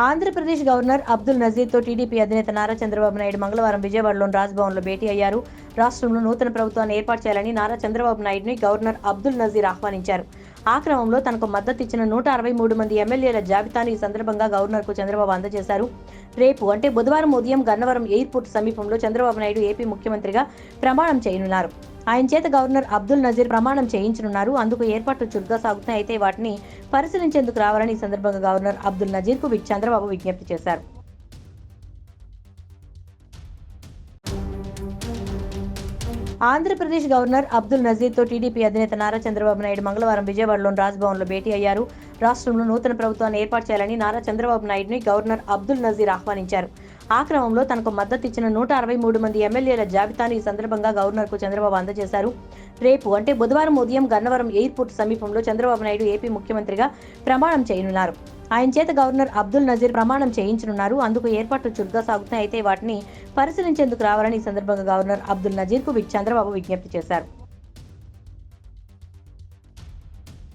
Andhra Pradesh governor Abdul నజీర్తో TDP అధినేత నారా చంద్రబాబు నాయుడు మంగళవారం విజయవాడలోని రాజ్భవన్లో భేటీ అయ్యారు. రాష్ట్రంలో నూతన ప్రభుత్వాన్ని ఏర్పాటు చేయాలని నారా చంద్రబాబు నాయుడుని గవర్నర్ అబ్దుల్ నజీర్ ఆహ్వానించారు. ఆ క్రమంలో తనకు మద్దతు ఇచ్చిన నూట అరవై మూడు మంది ఎమ్మెల్యేల జాబితాను ఈ సందర్భంగా గవర్నర్కు చంద్రబాబు అందజేశారు. రేపు అంటే బుధవారం ఉదయం గన్నవరం ఎయిర్పోర్ట్ సమీపంలో చంద్రబాబు నాయుడు ఏపీ ముఖ్యమంత్రిగా ప్రమాణం చేయనున్నారు. ఆయన చేత గవర్నర్ అబ్దుల్ నజీర్ ప్రమాణం చేయించనున్నారు. అందుకు ఏర్పాట్లు చురుగ్గా సాగుతున్నాయి. అయితే వాటిని పరిశీలించేందుకు రావాలని ఈ సందర్భంగా గవర్నర్ అబ్దుల్ నజీర్కు వి- చంద్రబాబు విజ్ఞప్తి చేశారు. ఆంధ్రప్రదేశ్ గవర్నర్ అబ్దుల్ నజీర్తో టీడీపీ అధినేత నారా చంద్రబాబు నాయుడు మంగళవారం విజయవాడలోని రాజ్భవన్లో భేటీ అయ్యారు. రాష్ట్రంలో నూతన ప్రభుత్వాన్ని ఏర్పాటు చేయాలని నారా చంద్రబాబు నాయుడుని గవర్నర్ అబ్దుల్ నజీర్ ఆహ్వానించారు. ఆ క్రమంలో తనకు మద్దతు ఇచ్చిన నూట అరవై మూడు మంది ఎమ్మెల్యేల జాబితాను ఈ సందర్భంగా గవర్నర్కు చంద్రబాబు అందజేశారు. రేపు అంటే బుధవారం ఉదయం గన్నవరం ఎయిర్పోర్ట్ సమీపంలో చంద్రబాబు నాయుడు ఏపీ ముఖ్యమంత్రిగా ప్రమాణం చేయనున్నారు. ఆయన చేత గవర్నర్ అబ్దుల్ నజీర్ ప్రమాణం చేయించనున్నారు. అందుకు ఏర్పాట్లు చురుగ్గా సాగుతున్నాయి. అయితే వాటిని పరిశీలించేందుకు రావాలని ఈ సందర్భంగా గవర్నర్ అబ్దుల్ నజీర్కు చంద్రబాబు విజ్ఞప్తి చేశారు.